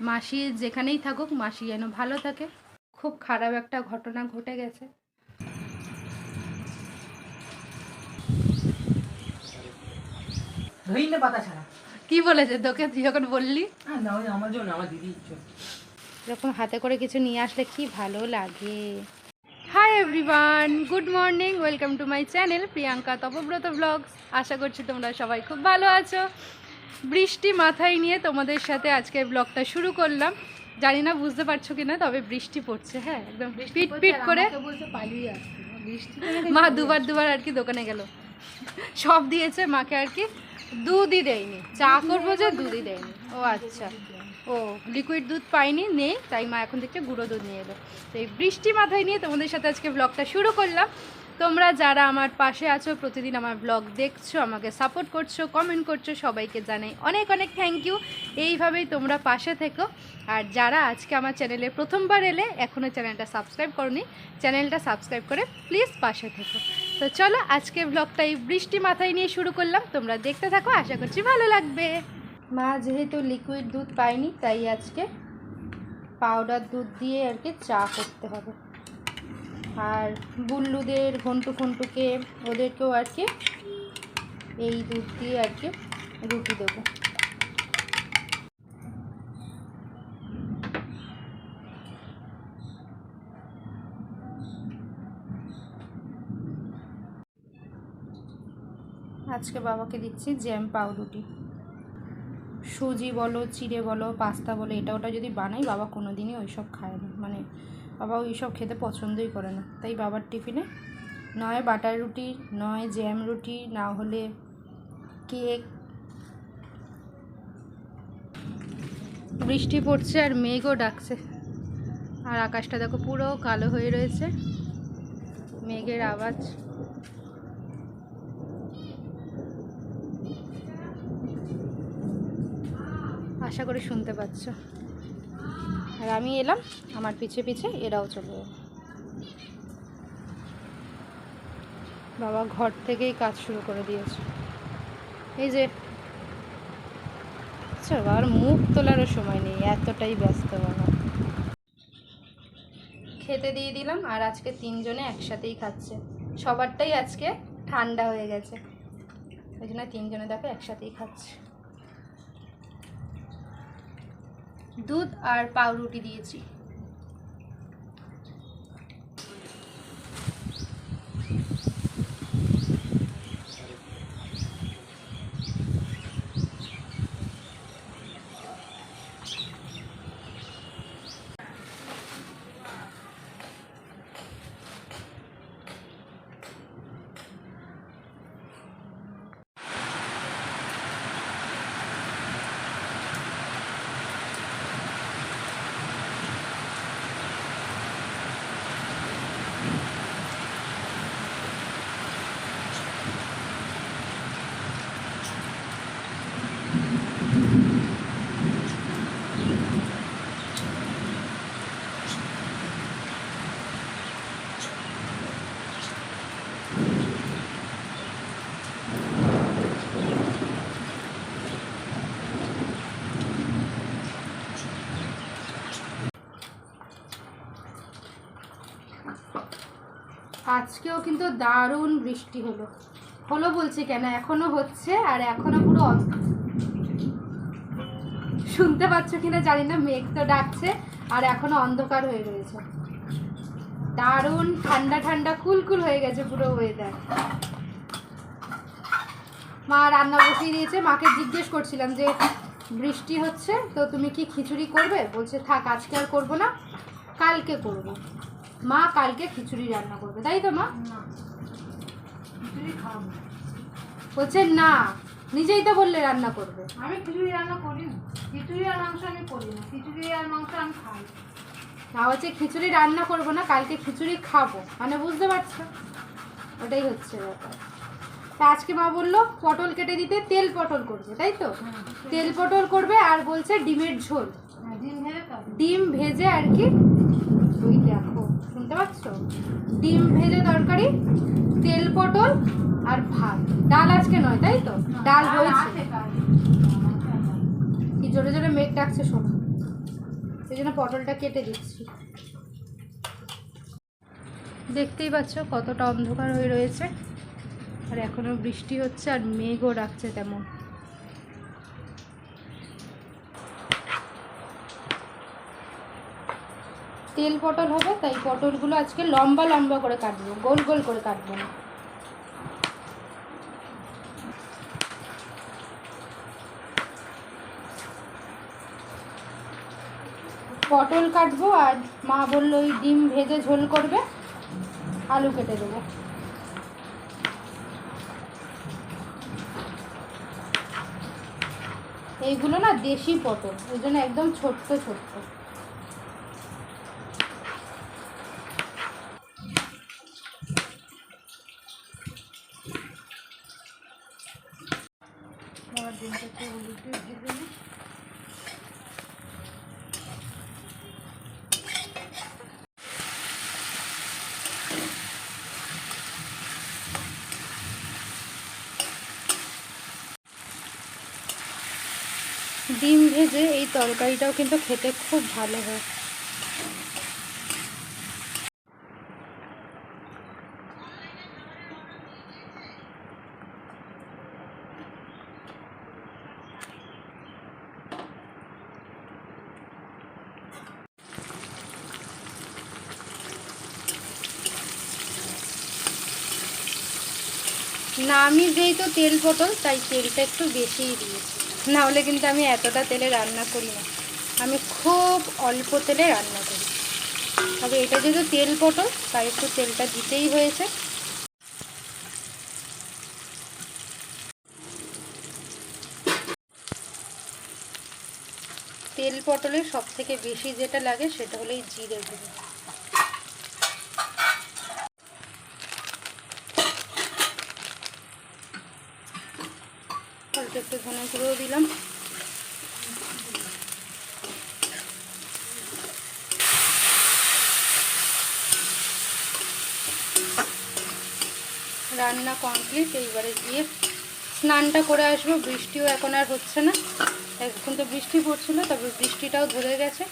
মাসি যেখানেই থাকুক মাসি যেন ভালো থাকে। খুব খারাপ একটা ঘটনা ঘটে গেছে। কি বলেছে তোকে? তুই যখন বললি। না ওই আমার জন্য আমার দিদি এরকম হাতে করে কিছু নিয়ে আসলে কি ভালো লাগে। Hi everyone good morning welcome to my channel Priyanka Tapabrata vlogs আশা করছি তোমরা সবাই খুব ভালো আছো। বৃষ্টি মাথায় নিয়ে তোমাদের সাথে আজকে ব্লগটা শুরু করলাম। জানি না বুঝতে পারছ কিনা তবে বৃষ্টি পড়ছে হ্যাঁ একদম পিট পিট করে মা দুবার দুবার আর কি দোকানে গেল। সব দিয়েছে মাকে আর কি দুধই দেয়নি। চা করব যে দুধই দেয়নি। ও আচ্ছা ও লিকুইড দুধ পাইনি নেই তাই মা এখন থেকে গুঁড়ো দুধ নিয়ে এলো। তো এই বৃষ্টি মাথায় নিয়ে তোমাদের সাথে আজকে ব্লগটা শুরু করলাম। তোমরা যারা আমার পাশে আছো, প্রতিদিন আমার ব্লগ দেখছ, আমাকে সাপোর্ট করছ কমেন্ট করছ, সবাইকে জানাই অনেক অনেক থ্যাংক ইউ এইভাবেই তোমরা পাশে থেকো। আর যারা আজকে আমার চ্যানেলে প্রথমবার এলে এখনও চ্যানেলটা সাবস্ক্রাইব করনি চ্যানেলটা সাবস্ক্রাইব করে প্লিজ পাশে থেকো। তো চলো আজকে ব্লগটা এই বৃষ্টি মাথায় নিয়ে শুরু করলাম। তোমরা দেখতে থাকো, আশা করছি ভালো লাগবে। মা যেহেতু লিকুইড দুধ পায়নি, তাই আজকে পাউডার দুধ দিয়ে আর কি চা করতে হবে। আর বুল্লুদের ঘন্টু ফন্টুকে ওদেরকেও আর কি এই দুধ দিয়ে আর কি রুটি দেবো। আজকে বাবাকে দিচ্ছি জ্যাম পাউরুটি। সুজি বলো, চিড়ে বলো, পাস্তা বলো, এটা ওটা যদি বানাই বাবা কোনো দিনই ওইসব খায় না। মানে বাবা ওই সব খেতে পছন্দই করে না। তাই বাবার টিফিনে নয় বাটার রুটি, নয় জ্যাম রুটি, না হলে কেক। বৃষ্টি পড়ছে আর মেঘও ডাকছে। আর আকাশটা দেখো পুরো কালো হয়ে রয়েছে। মেঘের আওয়াজ। আশা করি শুনতে পাচ্ছ। আর আমি এলাম, আমার পিছে পিছে এরাও চলে বাবা ঘর থেকেই কাজ শুরু করে দিয়েছে। এই যে আচ্ছা বাবার মুখ তোলারও সময় নেই, এতটাই ব্যস্ত বাবা। খেতে দিয়ে দিলাম, আর আজকে তিনজনে একসাথেই খাচ্ছে। সবারটাই আজকে ঠান্ডা হয়ে গেছে। ওই জন্য তিনজনে দেখো একসাথেই খাচ্ছে। দুধ আর পাউরুটি দিয়েছি। আজকেও কিন্তু দারুণ বৃষ্টি হলো। হলো বলছে কেন? এখনও হচ্ছে আর এখনও পুরো শুনতে পাচ্ছ কিনা জানি না, মেঘ তো ডাকছে আর এখনও অন্ধকার হয়ে রয়েছে। দারুণ ঠান্ডা ঠান্ডা কুলকুল হয়ে গেছে পুরো ওয়েদার মা রান্না বসিয়ে দিয়েছে, মাকে জিজ্ঞেস করছিলাম যে বৃষ্টি হচ্ছে তো তুমি কি খিচুড়ি করবে? বলছে থাক, আজকে আর করব না, কালকে করব। মা কালকে খিচুড়ি রান্না করবে তাই তো মা? খিচুড়ি খাব বলছে না নিজেই তো বললে রান্না করবে। আমি খিচুড়ি রান্না করি না। খিচুড়ি আর মাংস আমি করি না। খিচুড়ি আর মাংস আমি খাই। না হচ্ছে খিচুড়ি রান্না করব না কালকে খিচুড়ি খাব। মানে বুঝতে পারছ? ওটাই হচ্ছে ব্যাপার। তা আজকে মা বলল পটল কেটে দিতে তেল পটল করবে তাই তো? তেল পটল। করবে আর বলছে ডিমের ঝোল। হ্যাঁ, ডিম ভেজে আর কি ওই দেখো শুনতে পাচ্ছ? ডিম ভেজে তরকারি তেল পটল আর ভাত। ডাল আজকে নয় তাই তো? ডাল হয়েছে। কি জোরে জোরে মেঘ ডাকছে শোনো। সেই জন্য পটলটা কেটে দিচ্ছি। দেখতেই পাচ্ছ কতটা অন্ধকার হয়ে রয়েছে। আর এখনও বৃষ্টি হচ্ছে আর মেঘও রাখছে তেমন। তেল পটল হবে, তাই পটলগুলো আজকে লম্বা লম্বা করে কাটবো, গোল গোল করে কাটবো। না পটল কাটবো আর মা বলল, ওই ডিম ভেজে ঝোল করবে, আলু কেটে দেবো। এইগুলো না দেশি পটল ওই জন্য একদম ছোট্ট ছোট্ট আবার ডিমটা একটু হলুদ দিয়ে ভেজে নিই। ডিম ভেজে এই তরকারিটাও কিন্তু খেতে খুব ভালো হয়। না, আমি যেহেতু তেল পটল তাই তেলটা একটু বেশিই দিয়েছি। না হলে কিন্তু আমি এতটা তেলে রান্না করি না। আমি খুব অল্প তেলে রান্না করি। তবে এটা যেহেতু তেল পটল, তাই একটু তেলটা দিতেই হয়েছে। তেল পটলের সব থেকে বেশি যেটা লাগে সেটা হলো এই জিরে গুঁড়ো অল্প একটু ধনে গুঁড়োও দিলাম। রান্না কমপ্লিট এইবারে গিয়ে স্নানটা করে আসব। বৃষ্টিও এখন আর হচ্ছে না। এখন তো বৃষ্টি পড়ছিল তবে বৃষ্টিটাও ধরে গেছে।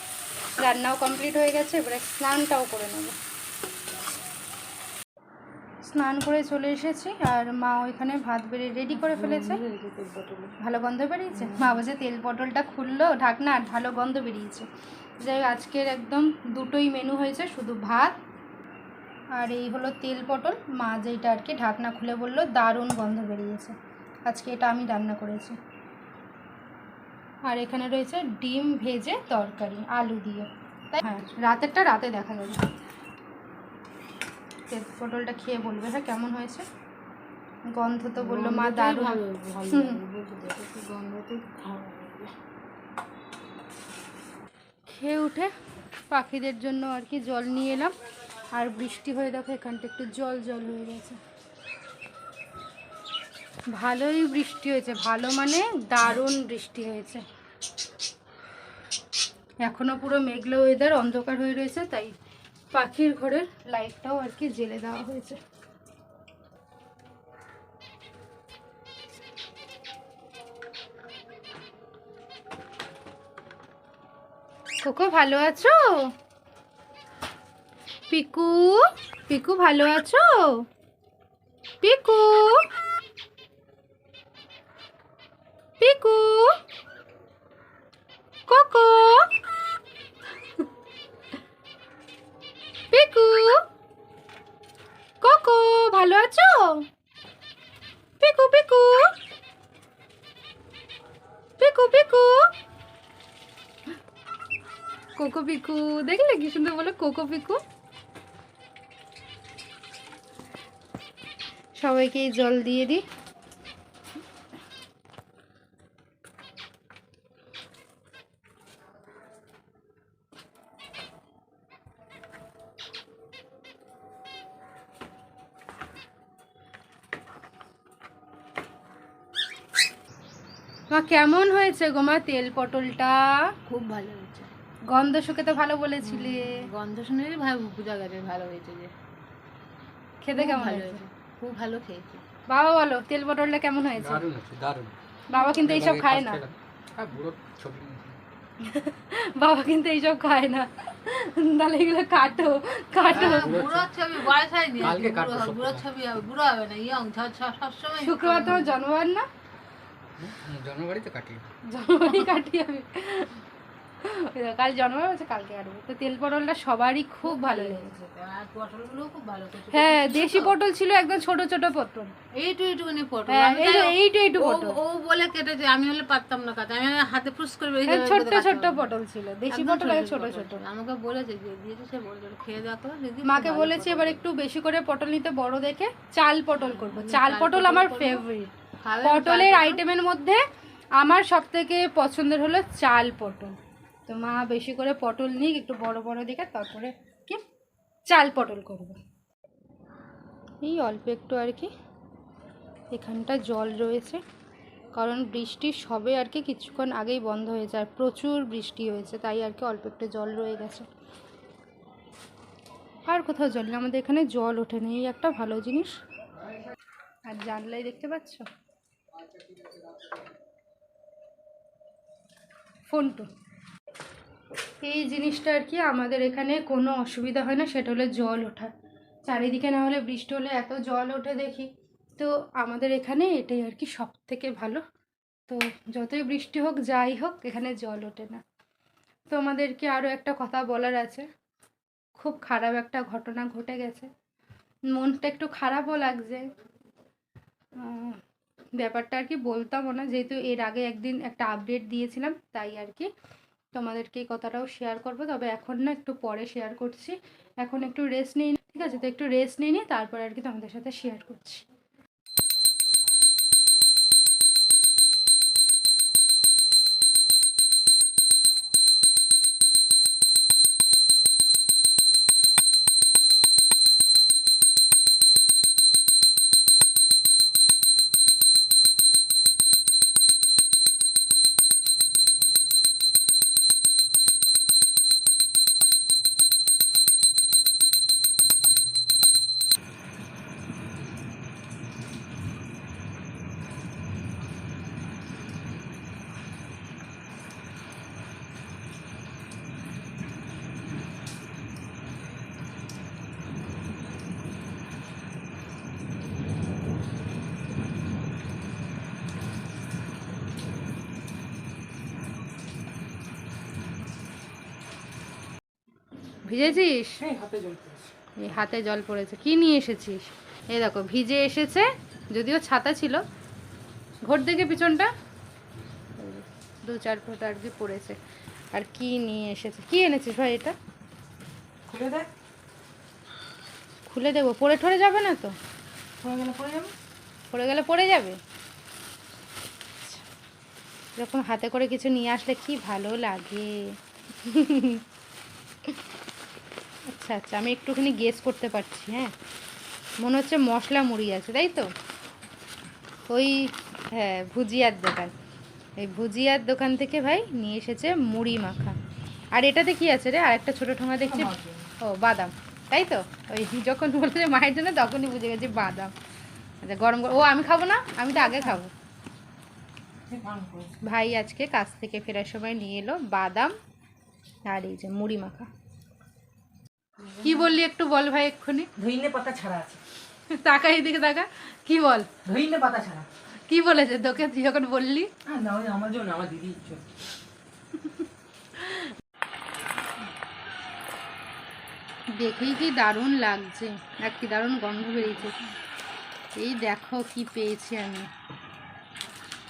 রান্নাও কমপ্লিট হয়ে গেছে, এবারে স্নানটাও করে নেব। স্নান করে চলে এসেছি আর মা ওইখানে ভাত বেড়ে রেডি করে ফেলেছে। ভালো গন্ধ বেরিয়েছে? মা বলছে তেল পটলটা খুললো ঢাকনা আর ভালো গন্ধ বেরিয়েছে। যাই আজকের একদম দুটোই মেনু হয়েছে শুধু ভাত আর এই হলো তেল পটল। মা যেইটা আর কি ঢাকনা খুলে বলল দারুণ গন্ধ বেরিয়েছে। আজকে এটা আমি রান্না করেছি। আর এখানে রয়েছে ডিম ভেজে তরকারি আলু দিয়ে। তাই হ্যাঁ রাতেরটা রাতে দেখা যাবে। পটলটা খেয়ে বলবে হ্যাঁ কেমন হয়েছে? গন্ধ তো বলল মা দারুণ। খেয়ে উঠে পাখিদের জন্য আর কি জল নিয়ে এলাম। আর বৃষ্টি হয়ে দেখো এখানটা একটু জল জল হয়ে গেছে। ভালোই বৃষ্টি হয়েছে ভালো মানে দারুণ বৃষ্টি হয়েছে। এখনও পুরো মেঘলা ওয়েদার অন্ধকার হয়ে রয়েছে তাই পাখির ঘরের লাইটটাও আর কি জেলে দেওয়া হয়েছে। কোকো ভালো আছো? পিকু পিকু, ভালো আছো? পিকু পিকু কোকো পিকু কোকো ভালো আছো পিকু পিকু পিকু পিকু কোকো পিকু দেখলে কি সুন্দর বলে? কোকো পিকু সবাইকেই জল দিয়ে দিই কেমন হয়েছে গো মা তেল পটলটা? খুব ভালো হয়েছে। গন্ধ শুকে তো ভালো বলেছিলে। গন্ধ শুনে ভাই বুঝা গেছে ভালো হয়েছে যে। খেতে কেমন ভালো হয়েছে? খুব ভালো খেয়েছি। বাবা বলো তেল পটলটা কেমন হয়েছে? দারুণ বাবা কিন্তু এইসব খায় না। আর বুড়ো ছবি নিয়েছে। বাবা কিন্তু এইসব খায় না। তাহলে এগুলো কাটো কাটো। বুড়োর ছবি। বয়স হয়নি। কালকে কাটবো বুড়োর শুক্রবার। ছবি হবে বুড়ো হবে না ইয়ং সবসময় শুক্রবার তোমার জন্মবার না? হুম, জন্মবাড়িতে কাটি জন্মবারই কাটি আমি কাল জন্মবার আছে কালকে কাটবো তো তেল পটলটা সবারই খুব ভালো লেগেছে। হ্যাঁ দেশি পটল ছিল একদম ছোট ছোট পটল। এইটু এইটুকুনি পটল। হ্যাঁ এইটু এইটু ও- পটল। ও বলে কেটেছে আমি হলে পারতাম না কাটতে আমি হাতে ফুস হ্যাঁ, পটল ছিল দেশি পটল ছোট ছোট। আমাকে বলেছে যে দিয়েছে সে বলছে খেয়ে দেখো দিদি মাকে বলেছি এবার একটু বেশি করে পটল নিতে বড় দেখে চাল পটল করব। চাল পটল আমার ফেভারিট পটলের আইটেমের মধ্যে আমার সব থেকে পছন্দের হলো চাল পটল। তো মা বেশি করে পটল নিক, একটু বড় বড় দেখে তারপরে কি? চাল পটল করব। এই অল্প একটু আর কি। এখানটা জল রয়েছে, কারণ বৃষ্টি সবে আর কি কিছুক্ষণ আগেই বন্ধ হয়েছে, আর প্রচুর বৃষ্টি হয়েছে, তাই আর কি অল্প একটু জল রয়ে গেছে। আর কোথাও জল নেই, আমাদের এখানে জল ওঠে নেই একটা ভালো জিনিস। আর জানলাই দেখতে পাচ্ছ? ফোনটো। এই জিনিসটা আর কি, আমাদের এখানে কোনো অসুবিধা হয় না, সেটা হলো জল ওঠা। চারিদিকে না হলে বৃষ্টি হলে এত জল ওঠে দেখি। তো আমাদের এখানে এটাই আর কি সব থেকে ভালো। তো যতই বৃষ্টি হোক, যাই হোক, এখানে জল ওঠে না। তো আমাদেরকে আরও একটা কথা বলার আছে। খুব খারাপ একটা ঘটনা ঘটে গেছে। মনটা একটু খারাপও লাগছে। ব্যাপারটা আর কি বলতামও না, যেহেতু এর আগে একদিন একটা আপডেট দিয়েছিলাম, তাই আর কি তোমাদেরকে এই কথাটাও শেয়ার করব। তবে এখন না একটু পরে শেয়ার করছি। এখন একটু রেস্ট নিই ঠিক আছে? তো একটু রেস্ট নিয়ে নিই তারপর আর কি তোমাদের সাথে শেয়ার করছি। ভিজেছিস? হ্যাঁ এই হাতে জল পড়েছে। কি নিয়ে এসেছিস? এই দেখো ভিজে এসেছে যদিও ছাতা ছিল। ঘর দেখে পিছনটা। দু চার ফোঁটা আর কি পড়েছে। আর কি নিয়ে এসেছে? কি এনেছিস ভাই এটা? খুলে দেখ খুলে দেবো। পড়ে ঠরে যাবে না তো? পড়ে গেলে পড়ে যাবে? পড়ে গেলে পড়ে যাবে? এরকম হাতে করে কিছু নিয়ে আসলে কি ভালো লাগে? আচ্ছা আচ্ছা আমি একটুখানি গেস করতে পারছি হ্যাঁ? মনে হচ্ছে মশলা মুড়ি আছে তাই তো? ওই হ্যাঁ ভুজিয়ার দোকান। এই ভুজিয়ার দোকান থেকে ভাই নিয়ে এসেছে মুড়ি মাখা। আর এটাতে কি আছে রে? আর একটা ছোটো ঠোঙা দেখছি। ও বাদাম। তাই তো? ওই যখন বলছে মায়ের জন্য তখনই বুঝে গেছি বাদাম। আচ্ছা গরম গরম ও আমি খাব না? আমি তো আগে খাব। ভাই আজকে কাজ থেকে ফেরার সময় নিয়ে এলো বাদাম আর এই যে মুড়ি মাখা। কি বললি একটু বল ভাই এক্ষুনি? ধইনে পাতা ছাড়া আছে। তাকা এইদিকে তাকা। কি বল? ধইনে পাতা ছাড়া। কি বলেছে তোকে? তুই যখন বললি। হ্যাঁ না ওই আমার জন্য আমার দিদি। দেখেই কি দারুণ লাগছে। আর কি দারুণ গন্ধ বেরিয়েছে। এই দেখো কি পেয়েছি আমি।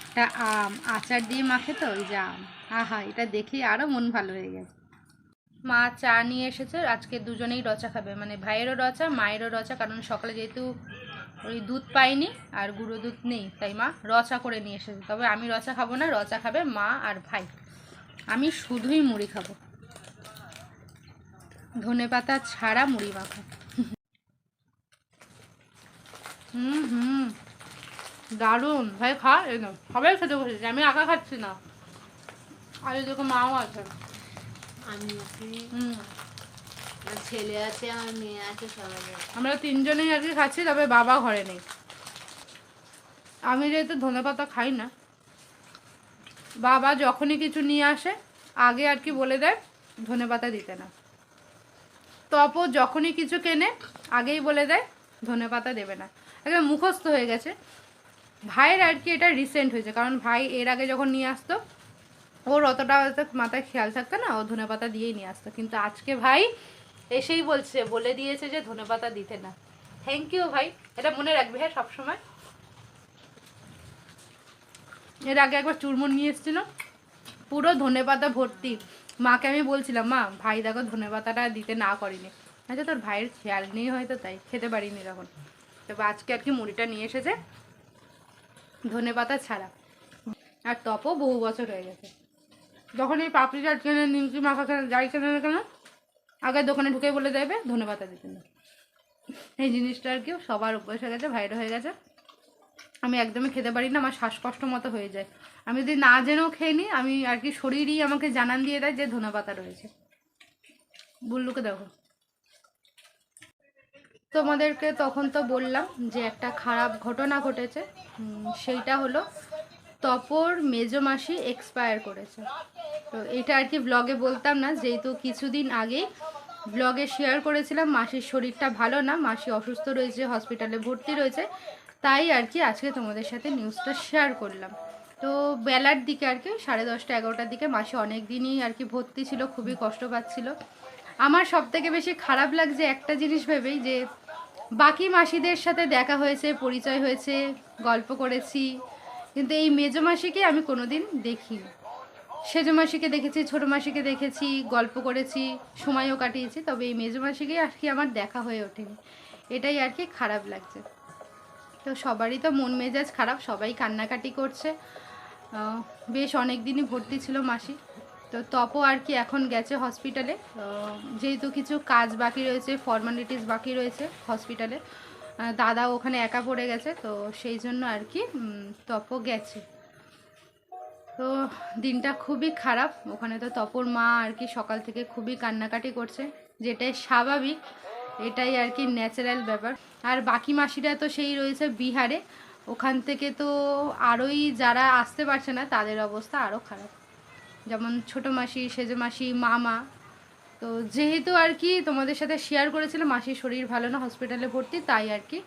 এটা আম আচার দিয়ে মাখে তো ওই যে আম। আহা এটা দেখেই আরও মন ভালো হয়ে গেছে। মা চা নিয়ে এসেছে আজকে দুজনেই রচা খাবে। মানে ভাইয়েরও রচা, মায়েরও রচা, কারণ সকালে যেহেতু ওই দুধ পাইনি আর গুঁড়ো দুধ নেই, তাই মা রচা করে নিয়ে এসেছে। তবে আমি রচা খাব না, রচা খাবে মা আর ভাই। আমি শুধুই মুড়ি খাব। ধনে পাতা ছাড়া মুড়ি মাখা। হুম হুম। দারুণ। ভাই খা একদম সবাই খেতে বসেছে, আমি একা খাচ্ছি না। আর এদিকে মাও আছে। আমি আছি। ছেলে আছে আমার মেয়ে আছে সবাই আমরা তিনজনেই আর কি খাচ্ছি তবে বাবা ঘরে নেই। আমি যেহেতু ধনে পাতা খাই না বাবা যখনই কিছু নিয়ে আসে আগে আর কি বলে দেয় ধনে পাতা দিতে না। তপও যখনই কিছু কেনে আগেই বলে দেয় ধনে পাতা দেবে না। একদম মুখস্থ হয়ে গেছে। ভাইয়ের আর কি এটা রিসেন্ট হয়েছে কারণ ভাই এর আগে যখন নিয়ে আসতো ওর অতটা মাথায় খেয়াল থাকতো না, ও ধনে পাতা দিয়েই নিয়ে আসতো। কিন্তু আজকে ভাই এসেই বলছে, বলে দিয়েছে যে ধনে পাতা দিতে না। থ্যাংক ইউ ভাই, এটা মনে রাখবি হ্যাঁ সবসময়? এর আগে একবার চুরমুন নিয়ে এসেছিল, পুরো ধনে পাতা ভর্তি। মাকে আমি বলছিলাম, মা, ভাই দেখো ধনে পাতাটা দিতে না করিনি আচ্ছা তোর ভাইয়ের খেয়াল নেই হয়তো তাই, খেতে পারিনি তখন। তবে আজকে আর কি মুড়িটা নিয়ে এসেছে ধনে পাতা ছাড়া। আর তপও বহু বছর হয়ে গেছে। যখন এই পাপড়ি চাট কেনে নিমকি মাখা কেনে যাই কেনে না কেন, আগে দোকানে ঢুকে বলে দেবে ধনে পাতা দিতে এই জিনিসটা আর কি, সবার অভ্যাস হয়ে গেছে ভাইরাল হয়ে গেছে। আমি একদমই খেতে পারি না, আমার শ্বাসকষ্ট মতো হয়ে যায়। আমি যদি না জেনেও খেয়ে নিই, আমি আর কি শরীরই আমাকে জানান দিয়ে দেয় যে ধনে পাতা রয়েছে। বুল্লুকে দেখো। তোমাদেরকে তখন তো বললাম যে একটা খারাপ ঘটনা ঘটেছে। সেইটা হলো তপর মেজো মাসি এক্সপায়ার করেছে। তো এটা আর কি ব্লগে বলতাম না, যেহেতু কিছুদিন আগেই ব্লগে শেয়ার করেছিলাম, মাসির শরীরটা ভালো না, মাসি অসুস্থ রয়েছে হসপিটালে ভর্তি রয়েছে, তাই আর কি আজকে তোমাদের সাথে নিউজটা শেয়ার করলাম। তো বেলার দিকে আর কি, সাড়ে দশটা এগারোটার দিকে মাসি অনেক দিনই আর কি ভর্তি ছিল, খুবই কষ্ট পাচ্ছিল। আমার সব থেকে বেশি খারাপ লাগছে একটা জিনিস ভেবেই যে, বাকি মাসিদের সাথে দেখা হয়েছে, পরিচয় হয়েছে, গল্প করেছি কিন্তু এই মেজো মাসিকে আমি কোনোদিন দেখিনি। সেজো মাসিকে দেখেছি, ছোটো মাসিকে দেখেছি, গল্প করেছি, সময়ও কাটিয়েছি, তবে এই মেজো মাসিকে আর কি আমার দেখা হয়ে ওঠেনি। এটাই আর কি খারাপ লাগছে। তো সবারই তো মন মেজাজ খারাপ, সবাই কান্নাকাটি করছে। বেশ অনেক দিনই ভর্তি ছিল মাসি। তো তপও আর কি এখন গেছে হসপিটালে যেহেতু কিছু কাজ বাকি রয়েছে ফর্মালিটিস বাকি রয়েছে হসপিটালে দাদা ওখানে একা পড়ে গেছে, তো সেই জন্য আর কি তপও গেছে। তো দিনটা খুবই খারাপ, ওখানে তো তপর মা আর কি সকাল থেকে খুবই কান্নাকাটি করছে, যেটাই স্বাভাবিক, এটাই আর কি ন্যাচারাল ব্যাপার। আর বাকি মাসিরা তো সেই রয়েছে বিহারে, ওখান থেকে তো আরোই যারা আসতে পারছে না, তাদের অবস্থা আরও খারাপ। যেমন ছোট মাসি সেজো মাসি মামা তো যেহেতু আর কি তোমাদের সাথে শেয়ার করেছিলাম, মাসির শরীর ভালো না হসপিটালে ভর্তি, তাই আর কি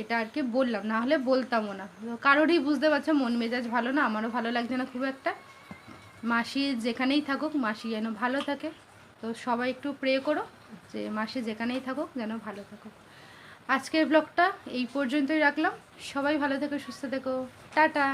এটা আর কি বললাম। না হলে বলতামও না। কারোরই বুঝতে পারছ, মন মেজাজ ভালো না, আমারও ভালো লাগছে না খুব একটা। মাসি যেখানেই থাকুক, মাসি যেন ভালো থাকে। তো সবাই একটু প্রে করো যে মাসি যেখানেই থাকুক, যেন ভালো থাকুক। আজকের ব্লগটা এই পর্যন্তই রাখলাম। সবাই ভালো থেকো, সুস্থ থেকো। টাটা!